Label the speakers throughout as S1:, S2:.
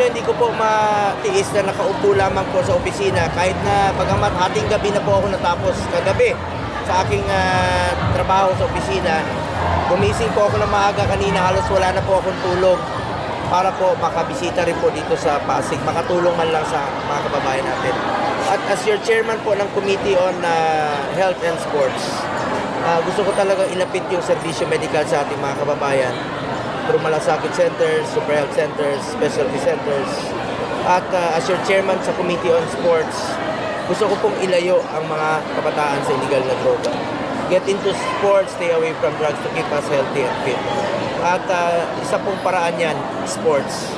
S1: nyo, hindi ko po matiis na nakaupo lamang po sa opisina kahit na pagamat ating gabi na po ako natapos kagabi sa aking ah, trabaho sa opisina. Gumising po ako ng maaga kanina, halos wala na po akong tulog para po makabisita rin po dito sa Pasig, makatulong man lang sa mga kababayan natin. At as your chairman po ng Committee on ah, Health and Sports, ah, gusto ko talaga ilapit yung serbisyo medical sa ating mga kababayan through malasakit centers, super health centers, specialty centers. At uh, as your chairman sa Committee on Sports, gusto ko pong ilayo ang mga kabataan sa illegal na droga. Get into sports, stay away from drugs to keep us healthy and fit. At uh, isa pong paraan yan, sports,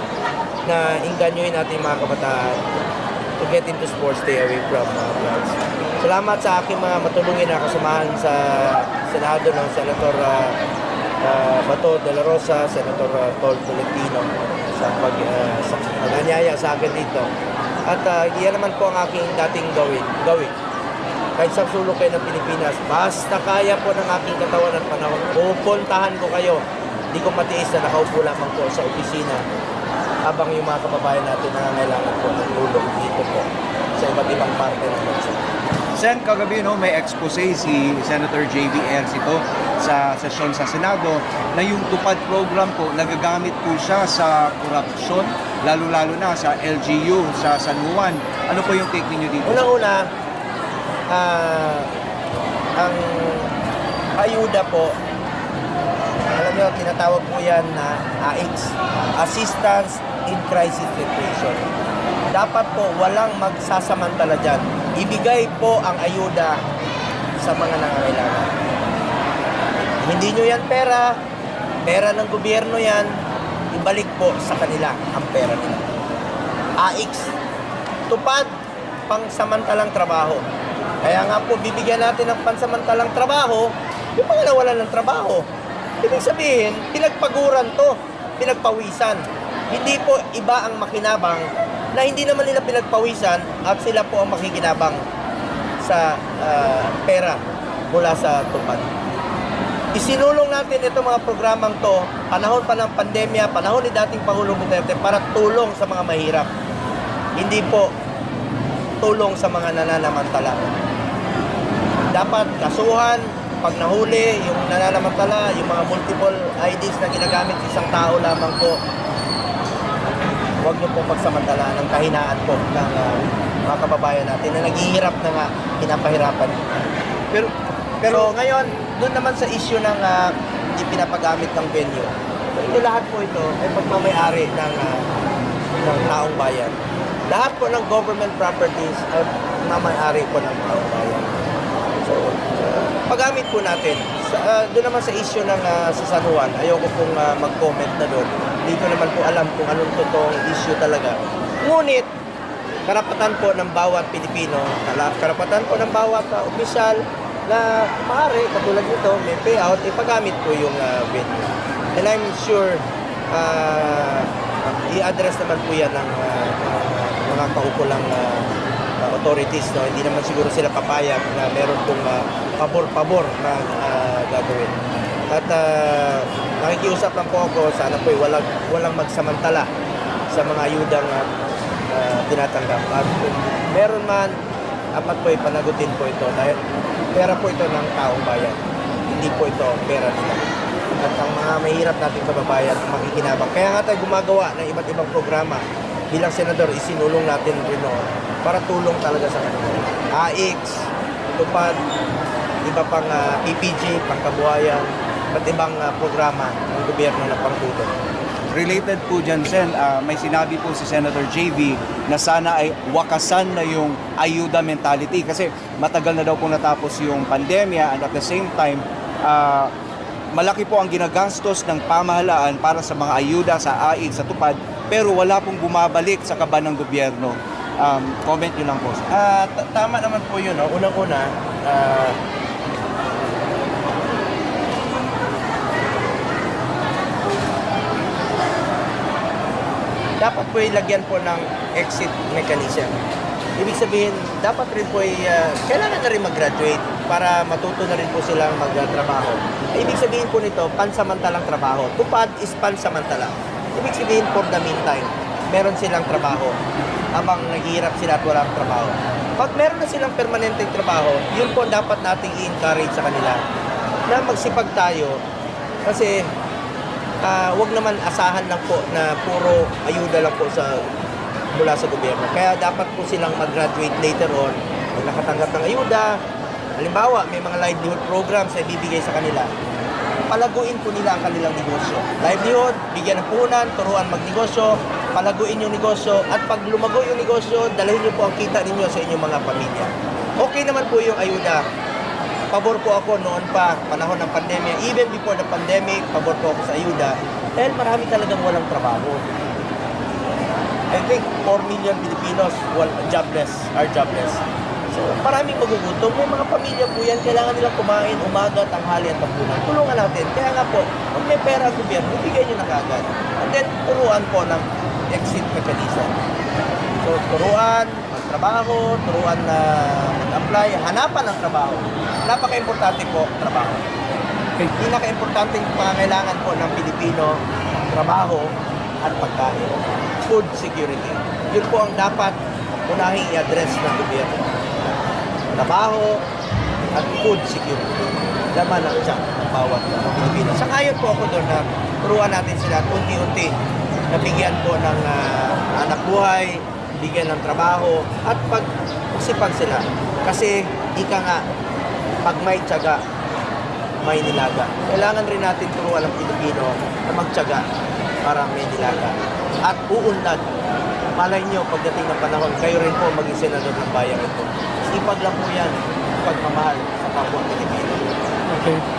S1: na inganyoin natin mga kabataan to get into sports, stay away from uh, drugs. Salamat sa aking mga matulungin na kasamahan sa Senado ng Senator uh, uh, Bato de la Rosa, Senator uh, Tol Tolentino sa pag uh, sa pag-anyaya sa akin dito. At uh, iyan naman po ang aking dating gawin, gawin. Kahit sa sulok kayo ng Pilipinas, basta kaya po ng aking katawan at panahon, pupuntahan ko kayo. Hindi ko matiis na nakaupo lamang po sa opisina habang yung mga kababayan natin nangangailangan po ng tulong dito po sa iba't ibang parte ng bansa.
S2: Sen, kagabi no, may expose si Senator J.V. Ercito sa sesyon sa Senado na yung tupad program po, nagagamit po siya sa korupsyon, lalo-lalo na sa LGU, sa San Juan. Ano po yung take ninyo dito?
S1: Unang-una, ah, ang ayuda po, alam nyo, tinatawag po yan na AICS, Assistance in Crisis Situation. Dapat po walang magsasamantala dyan. Ibigay po ang ayuda sa mga nangangailangan. Hindi nyo yan pera, pera ng gobyerno yan, ibalik po sa kanila ang pera nila. AICS, tupad pangsamantalang trabaho. Kaya nga po, bibigyan natin ng pansamantalang trabaho yung mga nawalan ng trabaho. Ibig sabihin, pinagpaguran to, pinagpawisan. Hindi po iba ang makinabang na hindi naman nila pinagpawisan at sila po ang makikinabang sa ah, pera mula sa tupad. Isinulong natin itong mga programang to, panahon pa ng pandemya, panahon ni dating Pangulong Duterte para tulong sa mga mahirap. Hindi po tulong sa mga nananamantala. Dapat kasuhan, pag nahuli, yung nananamantala, yung mga multiple IDs na ginagamit isang tao lamang po, huwag niyo pong pagsamantala ng kahinaan po ng ah, mga kababayan natin na naghihirap na nga, pinapahirapan.
S2: Pero,
S1: Pero ngayon, doon naman sa issue ng ah, hindi pinapagamit ng venue, ito lahat po ito ay pagmamayari ng, ah, ng taong bayan. Lahat po ng government properties ay mamayari po ng taong bayan. So, ah, paggamit po natin. Sa, ah, doon naman sa issue ng ah, sa San Juan, ayoko pong ah, mag-comment na doon. Hindi ko naman po alam kung anong totoong issue talaga. Ngunit, karapatan po ng bawat Pilipino, karapatan po ng bawat uh, opisyal na maaari, katulad nito, may payout, ipagamit po yung uh, venue. And I'm sure uh, i-address naman po yan ng uh, mga kaukulang uh, authorities. No? Hindi naman siguro sila papayag na meron pong uh, pabor-pabor na uh, gagawin. At uh, nakikiusap lang po ako, sana po walang, walang magsamantala sa mga ayudang uh, uh, tinatanggap. At kung meron man, dapat po ipanagutin po ito dahil pera po ito ng taong bayan. Hindi po ito pera nila. At ang mga mahirap nating kababayan ang makikinabang. Kaya nga tayo gumagawa ng iba't ibang programa bilang senador, isinulong natin rin no, para tulong talaga sa kanila. AX, tupad, iba pang ah, PPG, pangkabuhayan, iba't ibang ah, programa ng gobyerno na pangtulong.
S2: related po dyan, Sen, ah, may sinabi po si Senator JV na sana ay wakasan na yung ayuda mentality kasi matagal na daw po natapos yung pandemya and at the same time, ah, malaki po ang ginagastos ng pamahalaan para sa mga ayuda sa AID, sa tupad, pero wala pong bumabalik sa kaban ng gobyerno. Um, comment nyo lang po.
S1: T- tama naman po yun. No? Unang-una, ah, dapat po ilagyan po ng exit mechanism. Ibig sabihin, dapat rin po ay, ah, kailangan na rin mag-graduate para matuto na rin po silang magtrabaho. Ibig sabihin po nito, pansamantalang trabaho. Tupad is pansamantala. Ibig sabihin for the meantime. meron silang trabaho. Habang naghihirap sila at walang trabaho. Pag meron na silang permanenteng trabaho, yun po dapat nating i-encourage sa kanila na magsipag tayo kasi ah, wag naman asahan lang po na puro ayuda lang po sa mula sa gobyerno. Kaya dapat po silang mag-graduate later on pag nakatanggap ng ayuda. Halimbawa, may mga livelihood programs na ibibigay sa kanila. Palaguin po nila ang kanilang negosyo. Livelihood, bigyan ng puhunan, turuan magnegosyo, palaguin yung negosyo, at pag lumago yung negosyo, dalhin niyo po ang kita ninyo sa inyong mga pamilya. Okay naman po yung ayuda. Pabor po ako noon pa, panahon ng pandemya, even before the pandemic, pabor po ako sa ayuda, dahil marami talagang walang trabaho. I think 4 million Filipinos wal jobless, are jobless. So, maraming magugutom. May mga pamilya po yan, kailangan nilang kumain umaga, tanghali at pagpunan. Tulungan natin. Kaya nga po, kung may pera ang gobyerno, ibigay nyo na kagad. And then, turuan po ng exit mechanism. So, turuan, magtrabaho, turuan na mag-apply, hanapan ng trabaho. Napaka-importante po, trabaho. Pinaka-importante pangangailangan po ng Pilipino, trabaho at pagkain. Food security. Yun po ang dapat unahing i-address ng gobyerno. Trabaho at food security. Laman ang siya ng bawat uh, Pilipino. Sangayon po ako doon na turuan natin sila at unti-unti nabigyan po ng ah, anak buhay, bigyan ng trabaho, at pag sipag sila. Kasi, ika nga, pag may tiyaga, may nilaga. Kailangan rin natin turuan ang Pilipino na magtiyaga para may nilaga. At uunlad. Malay nyo, pagdating ng panahon, kayo rin po maging senador ng bayan ito. Sipag lang po yan, pagmamahal sa kapwa Pilipino.
S3: Okay.